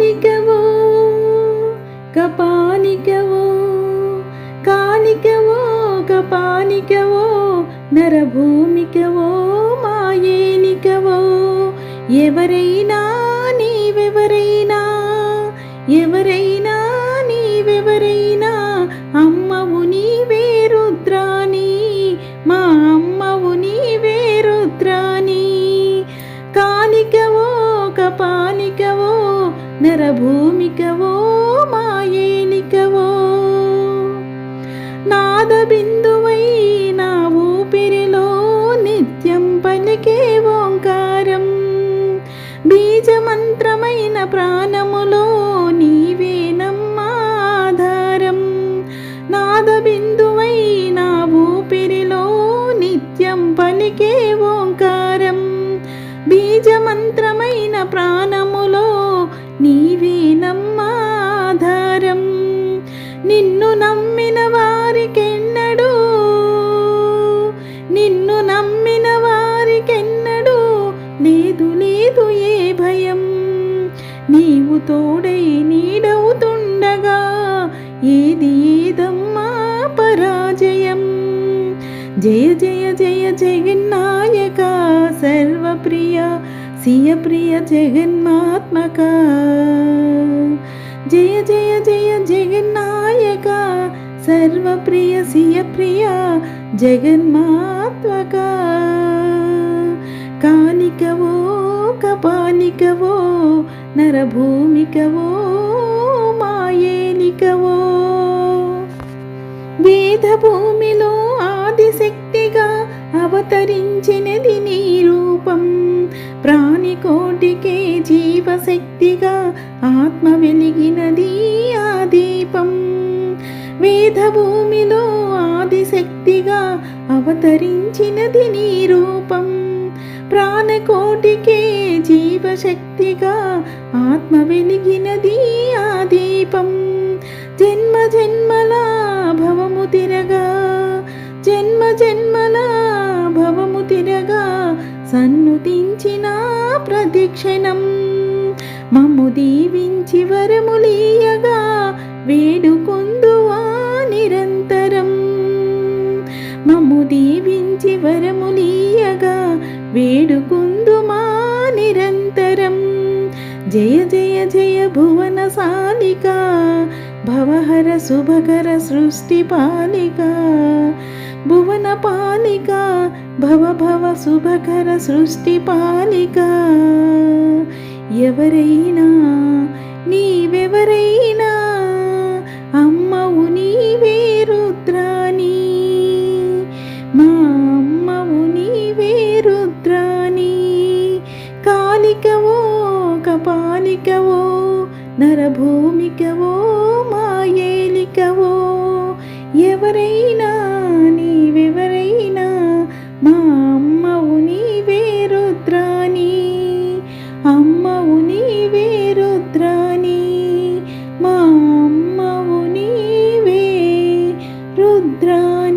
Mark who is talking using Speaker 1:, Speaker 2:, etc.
Speaker 1: కానికవో కపాలికవో కాలికవో కపాలికవో నరభూమికవో మాయేనికవో ఎవరైనా నీవెవరైనా ఎవరైనా నీవెవరైనా అమ్మవు నీవే రుద్రాని మా అమ్మవు నీవే రుద్రాని కాలికవో కపాలికవో నరభూమికవో మాయేలికవో నాద బిందువై నా ఊపిరిలో నిత్యం పలికే ఓంకారం. బీజమంత్రమైన ప్రాణములో నీవే నమ్మాధారం. నాద బిందువై నా ఊపిరిలో నిత్యం పలికే ఓంకారం. బీజమంత్రమైన ప్రాణములో నీవే నమ్మాధారం నిన్ను నమ్మిన వారికెన్నడూ? నిన్ను నమ్మిన వారికెన్నడూ? లేదు లేదు ఏ భయం. నీవు తోడై నీడవుతుండగా ఏది ఏదమ్మా పరాజయం? జయ జయ జయ జగన్నాయక సర్వప్రియ సియ ప్రియ జగన్మాత్మక. జయ జయ జయ జగన్నాయక సర్వప్రియ సియ ప్రియ జగన్మాత్మక. కాలికవో కపాలికవో నరభూమికవో మాయేలికవో వేదభూమిలో ఆదిశక్తిగా అవతరించినది నీ రూపం. ప్రాణికోటికే శక్తిగా ఆత్మ వెలిగినది ఆ దీపం. వేదభూమిలో ఆదిశక్తిగా అవతరించినది నీ రూపం. ప్రాణకోటికే జీవశక్తిగా ఆత్మ వెలిగినది ఆ దీపం. జన్మ జన్మల భవము తిరగా జన్మ జన్మల భవము తిరగా సన్నుతించిన ప్రతిక్షణం. మమ్ము దీవించి వరములీయగా వేడుకొందువా నిరంతరం. మమ్ము దీవించి వరములీయగా వేడుకుందుమా నిరంతరం. జయ జయ జయ భువన సాలిక భవహర శుభకర సృష్టి పాలిక. భువన పాలిక భవ భవ శుభకర సృష్టి పాలిక. ఎవరైనా నీవెవరైనా అమ్మవు నీవే రుద్రాణి. మా అమ్మవు నీవే రుద్రాణి. కాలికవో కపాలికవో నరభూమికవో మాయేలికవో ఎవరైనా Rudra